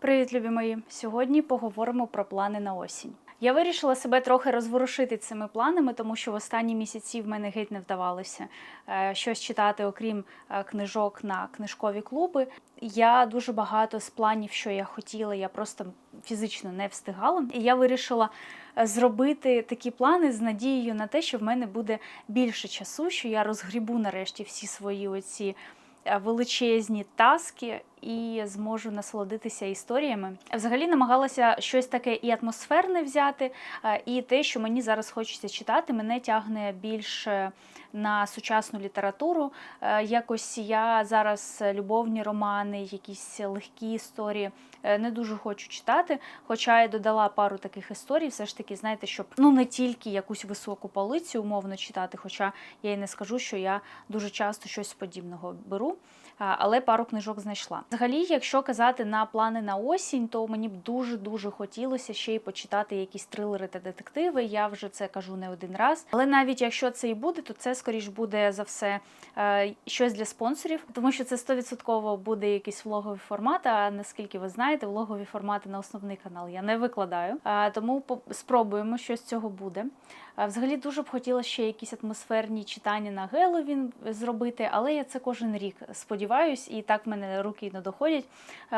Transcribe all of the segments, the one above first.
Привіт, любі мої! Сьогодні поговоримо про плани на осінь. Я вирішила себе трохи розворушити цими планами, тому що в останні місяці в мене геть не вдавалося е, щось читати, окрім е, книжок на книжкові клуби. Я дуже багато з планів, що я хотіла, я просто фізично не встигала. І я вирішила е, зробити такі плани з надією на те, що в мене буде більше часу, що я розгрібу нарешті всі свої оці величезні таски і зможу насолодитися історіями. Взагалі намагалася щось таке і атмосферне взяти, е, і те, що мені зараз хочеться читати, мене тягне більше на сучасну літературу. Е, Якось я зараз любовні романи, якісь легкі історії е, не дуже хочу читати. Хоча я додала пару таких історій, все ж таки, знаєте, щоб ну не тільки якусь високу полицю умовно читати, хоча я й не скажу, що я дуже часто щось подібного беру. Але пару книжок знайшла. Взагалі, якщо казати на плани на осінь, то мені б дуже дуже хотілося ще й почитати якісь трилери та детективи. Я вже це кажу не один раз. Але навіть якщо це і буде, то це скоріш буде за все е, щось для спонсорів, тому що це 100% буде якийсь влоговий формат. А наскільки ви знаєте, влогові формати на основний канал я не викладаю. Тому спробуємо, що з цього буде. Взагалі дуже б хотіла ще якісь атмосферні читання на Геловін зробити, але я це кожен рік сподіваюсь, і так в мене руки не доходять.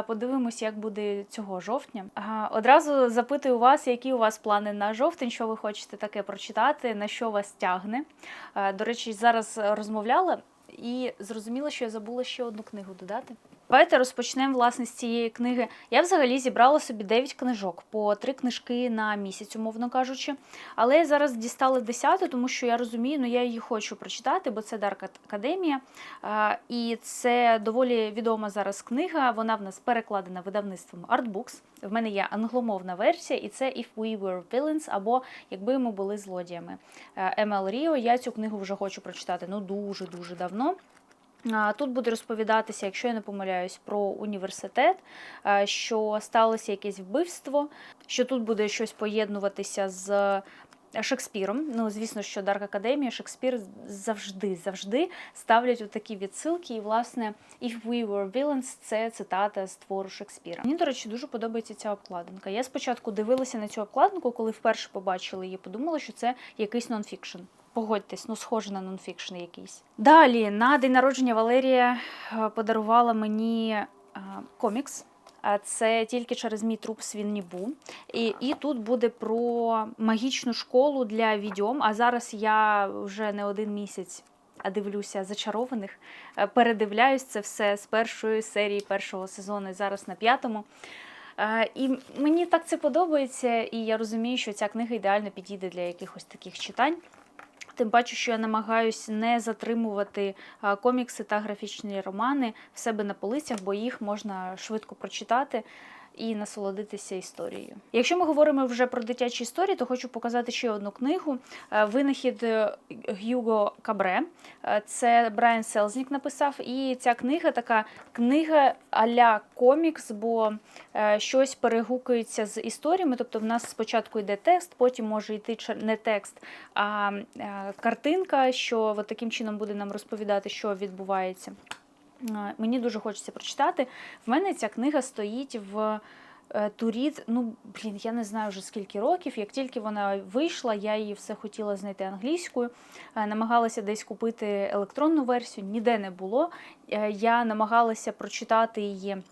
Подивимось, як буде цього жовтня. Одразу запитую вас, які у вас плани на жовтень, що ви хочете таке прочитати, на що вас тягне. До речі, зараз розмовляла і зрозуміла, що я забула ще одну книгу додати. Давайте розпочнемо власне з цієї книги. Я взагалі зібрала собі 9 книжок по 3 книжки на місяць, умовно кажучи. Але я зараз дістала 10, тому що я розумію, ну я її хочу прочитати, бо це Дарк Академія. І це доволі відома зараз книга. Вона в нас перекладена видавництвом Artbooks. В мене є англомовна версія, і це If We Were Villains, або Якби ми були злодіями. Емел Ріо. Я цю книгу вже хочу прочитати ну дуже дуже давно. Тут буде розповідатися, якщо я не помиляюсь, про університет, що сталося якесь вбивство, що тут буде щось поєднуватися з Шекспіром. Ну, звісно, що Дарк Академія, Шекспір завжди, завжди ставлять отакі відсилки. І, власне, If we were villains – це цитата з твору Шекспіра. Мені, до речі, дуже подобається ця обкладинка. Я спочатку дивилася на цю обкладинку, коли вперше побачила її, подумала, що це якийсь нонфікшн. Погодьтесь, ну схоже на нонфікшн якийсь. Далі на день народження Валерія е, подарувала мені е, комікс. А Це тільки через мій труп Свіннібу. І, і тут буде про магічну школу для відьом. А зараз я вже не один місяць дивлюся зачарованих. Е, Передивляюсь це все з першої серії першого сезону, і зараз на п'ятому. І мені так це подобається, і я розумію, що ця книга ідеально підійде для якихось таких читань. Тим паче, що я намагаюся не затримувати комікси та графічні романи в себе на полицях, бо їх можна швидко прочитати і насолодитися історією. Якщо ми говоримо вже про дитячі історії, то хочу показати ще одну книгу е, Винахід е, Гюго Кабре. Е, Це Брайан Селзнік написав. І ця книга така книга а-ля комікс, бо щось перегукується з історіями. Тобто, в нас спочатку йде текст, потім може йти не текст, а картинка, що от таким чином буде нам розповідати, що відбувається. Е, Мені дуже хочеться прочитати. В мене ця книга стоїть в туріт. Ну, блін, я не знаю вже скільки років. Як тільки вона вийшла, я її все хотіла знайти англійською. Е, Намагалася десь купити електронну версію, ніде не було. Е, Я намагалася прочитати її.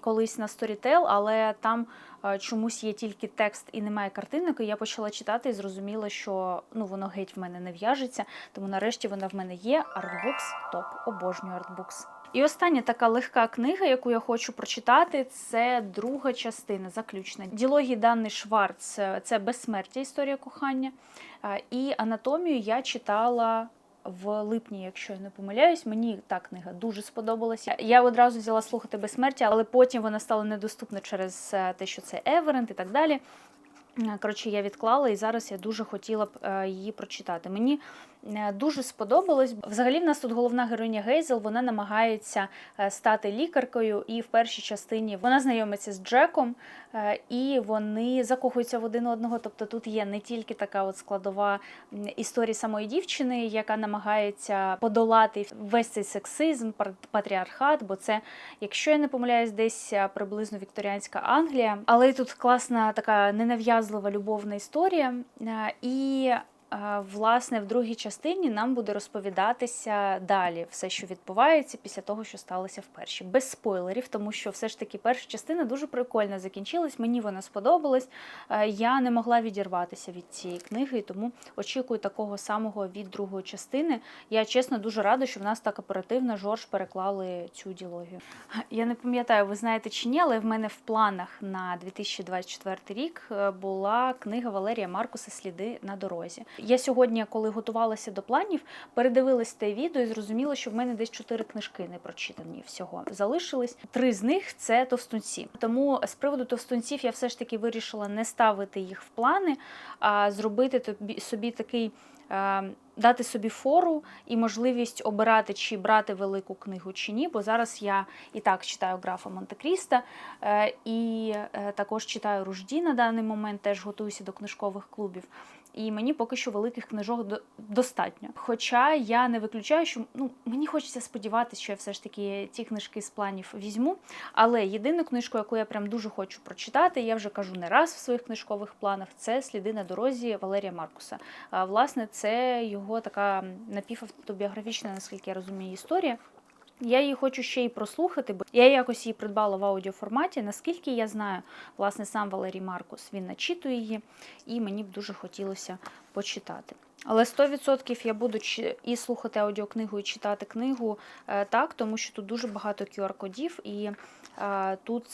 Колись на Storytel, але там е, чомусь є тільки текст і немає картинок. І я почала читати і зрозуміла, що ну воно геть в мене не в'яжеться. Тому нарешті вона в мене є. Artbooks топ, обожнюю Artbooks. І остання така легка книга, яку я хочу прочитати, це друга частина, заключна. Ділогії Данни Шварц це безсмертя історія кохання. І анатомію я читала. В липні, якщо я не помиляюсь, мені та книга дуже сподобалася. Я одразу взяла слухати безсмертя, але потім вона стала недоступна через е, те, що це Еверент і так далі. Е, Коротше, я відклала і зараз я дуже хотіла б е, її прочитати. Мені Дуже сподобалось. Взагалі, в нас тут головна героїня Гейзел. Вона намагається е, стати лікаркою, і в першій частині вона знайомиться з Джеком, е, і вони закохуються в один одного. Тобто тут є не тільки така от складова історія самої дівчини, яка намагається подолати весь цей сексизм, патріархат, бо це, якщо я не помиляюсь, десь е, приблизно вікторіанська Англія. Але тут класна така ненав'язлива любовна історія. Е, І е, Власне, в другій частині нам буде розповідатися далі все, що відбувається після того, що сталося в першій. Без спойлерів, тому що все ж таки перша частина дуже прикольно закінчилась. Мені вона сподобалась. Я не могла відірватися від цієї книги, тому очікую такого самого від другої частини. Я чесно дуже рада, що в нас так оперативно Жорж переклали цю діалогію. Я не пам'ятаю, ви знаєте чи ні, але в мене в планах на 2024 рік е, була книга Валерія Маркуса Сліди на дорозі. Я сьогодні, коли готувалася до планів, передивилась те відео і зрозуміла, що в мене десь чотири книжки не прочитані всього. Залишились три з них це товстунці. Тому з приводу товстунців я все ж таки вирішила не ставити їх в плани, а зробити тобі собі такий. е, Дати собі фору і можливість обирати, чи брати велику книгу чи ні, бо зараз я і так читаю графа Монте-Кріста, е, і е, також читаю Ружді на даний момент, теж готуюся до книжкових клубів. І мені поки що великих книжок до- достатньо. Хоча я не виключаю, що ну мені хочеться сподіватися, що я все ж таки ті книжки з планів візьму. Але єдину книжку, яку я прям дуже хочу прочитати, я вже кажу не раз в своїх книжкових планах, це Сліди на дорозі Валерія Маркуса. Власне, це його така напівавтобіографічна, наскільки я розумію, історія. Я її хочу ще й прослухати, бо я якось її придбала в аудіоформаті. Наскільки я знаю, власне, сам Валерій Маркус він начитує її, і мені б дуже хотілося почитати. Але 100% я буду і слухати аудіокнигу, і читати книгу е, так, тому що тут дуже багато QR-кодів, і е, тут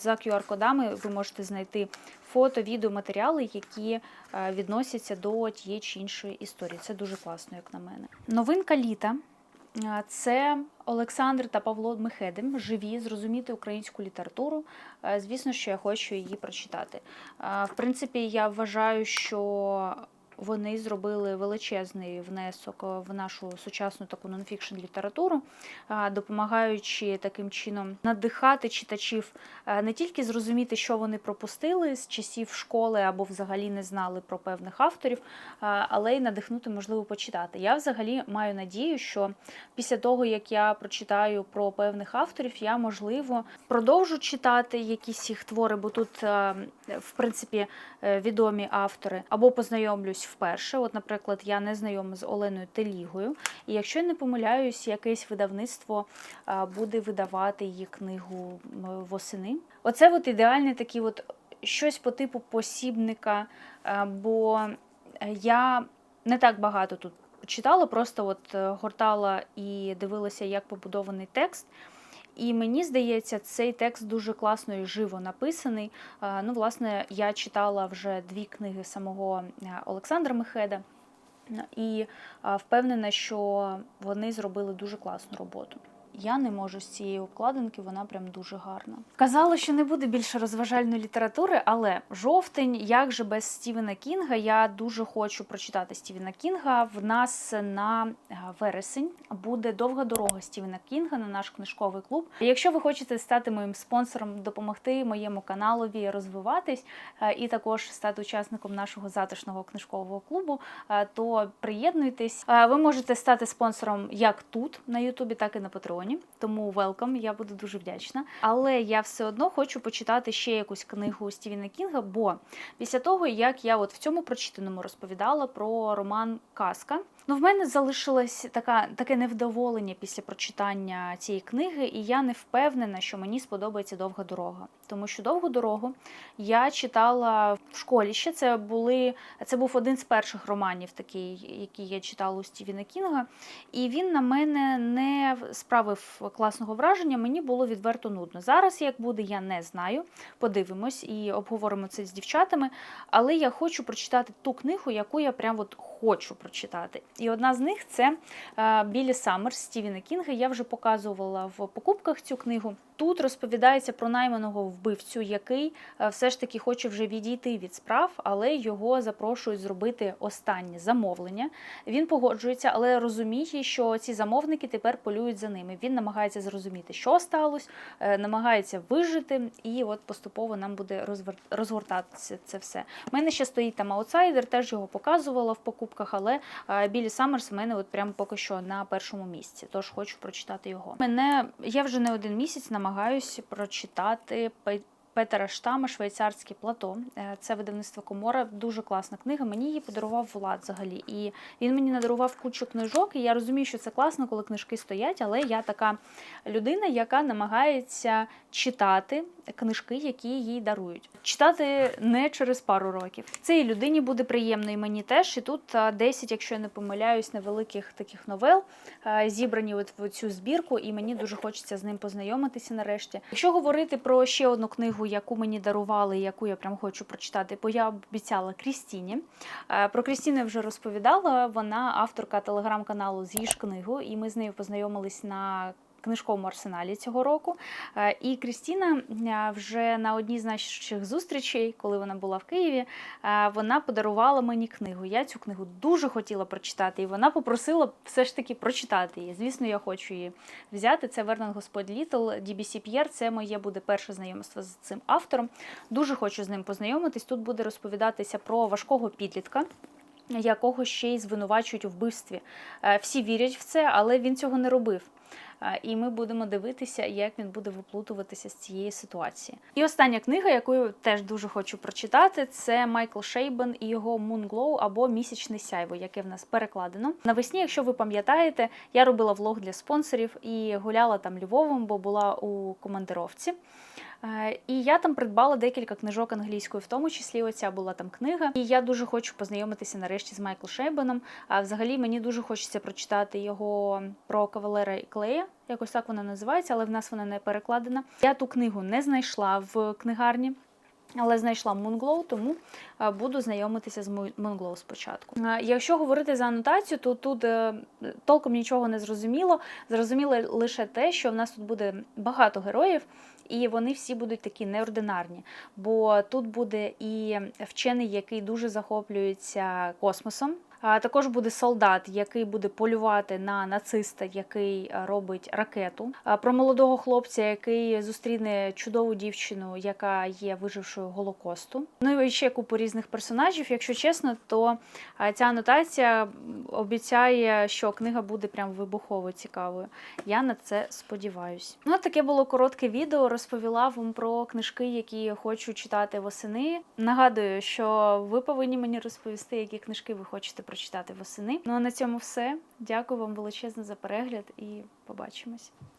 за QR-кодами ви можете знайти фото, відео, матеріали, які е, відносяться до тієї чи іншої історії. Це дуже класно, як на мене. Новинка літа. Це Олександр та Павло Мехедем живі, зрозуміти українську літературу. Звісно, що я хочу її прочитати. В принципі, я вважаю, що вони зробили величезний внесок в нашу сучасну таку нонфікшн літературу, е, допомагаючи таким чином надихати читачів е, не тільки зрозуміти, що вони пропустили з часів школи або взагалі не знали про певних авторів, е, але й надихнути, можливо, почитати. Я взагалі маю надію, що після того, як я прочитаю про певних авторів, я можливо продовжу читати якісь їх твори, бо тут, е, в принципі, е, відомі автори, або познайомлюсь вперше. От, наприклад, я не знайома з Оленою Телігою, і якщо я не помиляюсь, якесь видавництво буде видавати її книгу восени. Оце от ідеальний такий от щось по типу посібника, бо е, я не так багато тут читала, просто от е, гортала і дивилася, як побудований текст. І мені здається, цей текст дуже класно і живо написаний. Ну, власне, я читала вже дві книги самого е, Олександра Мехеда. І впевнена, що вони зробили дуже класну роботу. Я не можу з цієї обкладинки, вона прям дуже гарна. Казала, що не буде більше розважальної літератури, але жовтень, як же без Стівена Кінга, я дуже хочу прочитати Стівена Кінга. В нас на е, вересень буде довга дорога Стівена Кінга на наш книжковий клуб. Якщо ви хочете стати моїм спонсором, допомогти моєму каналові розвиватись е, і також стати учасником нашого затишного книжкового клубу, е, то приєднуйтесь. Ви можете стати спонсором як тут на Ютубі, так і на Патреоні. Тому велкам, я буду дуже вдячна. Але я все одно хочу почитати ще якусь книгу Стівена Кінга, бо після того, як я от в цьому прочитаному розповідала про роман Казка. Ну, в мене залишилось така, таке невдоволення після прочитання цієї книги, і я не впевнена, що мені сподобається довга дорога. Тому що довгу дорогу я читала в школі ще. Це були це був один з перших романів, такий, який я читала у Стівена Кінга. І він на мене не справив класного враження. Мені було відверто нудно. Зараз як буде, я не знаю. Подивимось і обговоримо це з дівчатами. Але я хочу прочитати ту книгу, яку я прям от хочу прочитати. І одна з них це е, Білі Саммерс Стівена Кінга. Я вже показувала в покупках цю книгу. Тут розповідається про найманого вбивцю, який е, все ж таки хоче вже відійти від справ, але його запрошують зробити останнє замовлення. Він погоджується, але розуміє, що ці замовники тепер полюють за ними. Він намагається зрозуміти, що сталося, е, намагається вижити, і от поступово нам буде розгортатися це все. У мене ще стоїть там аутсайдер, теж його показувала в покупках, але е, Білі Саммерс в мене от прямо поки що на першому місці. Тож хочу прочитати його. Мене я вже не один місяць намагаюся прочитати Пе- Петера Штама Швейцарське плато. Е, Це видавництво Комора. Дуже класна книга. Мені її подарував Влад взагалі. І він мені надарував кучу книжок. І я розумію, що це класно, коли книжки стоять, але я така людина, яка намагається читати книжки, які їй дарують. Читати не через пару років. Цій людині буде приємно і мені теж. І тут 10, якщо я не помиляюсь, невеликих таких новел зібрані от в цю збірку, і мені дуже хочеться з ним познайомитися нарешті. Якщо говорити про ще одну книгу, яку мені дарували, яку я прям хочу прочитати, бо я обіцяла Крістіні. Е, Про Крістіну я вже розповідала. Вона авторка телеграм-каналу З'їж книгу, і ми з нею познайомились на книжковому арсеналі цього року. Е, І Крістіна е, вже на одній з наших зустрічей, коли вона була в Києві, е, вона подарувала мені книгу. Я цю книгу дуже хотіла прочитати, і вона попросила все ж таки прочитати її. Звісно, я хочу її взяти. Це Вернон Господь Літл, DBC П'єр. Це моє буде перше знайомство з цим автором. Дуже хочу з ним познайомитись. Тут буде розповідатися про важкого підлітка. Якого ще й звинувачують у вбивстві. Всі вірять в це, але він цього не робив. Е, І ми будемо дивитися, як він буде виплутуватися з цієї ситуації. І остання книга, яку я теж дуже хочу прочитати, це Майкл Шейбен і його Moon Glow або Місячне сяйво, яке в нас перекладено. Навесні, якщо ви пам'ятаєте, я робила влог для спонсорів і гуляла там Львовом, бо була у командировці. Е, І я там придбала декілька книжок англійською, в тому числі оця була там книга. І я дуже хочу познайомитися нарешті з Майклом Шейбеном. А взагалі мені дуже хочеться прочитати його про кавалера і клея. Якось так вона називається, але в нас вона не перекладена. Я ту книгу не знайшла в книгарні. Але знайшла Moonglow, тому е, буду знайомитися з Mo- Moonglow спочатку. Е, Якщо говорити за анотацію, то тут е, толком нічого не зрозуміло. Зрозуміло лише те, що в нас тут буде багато героїв, і вони всі будуть такі неординарні. Бо тут буде і вчений, який дуже захоплюється космосом. Також буде солдат, який буде полювати на нациста, який е, робить ракету. Про молодого хлопця, який зустріне чудову дівчину, яка є вижившою голокосту. Ну і ще купу різних персонажів. Якщо чесно, то ця анотація обіцяє, що книга буде прям вибухово цікавою. Я на це сподіваюсь. Ну, таке було коротке відео. Розповіла вам про книжки, які хочу читати восени. Нагадую, що ви повинні мені розповісти, які книжки ви хочете прочитати восени. Ну а на цьому все. Дякую вам величезно за перегляд і побачимось.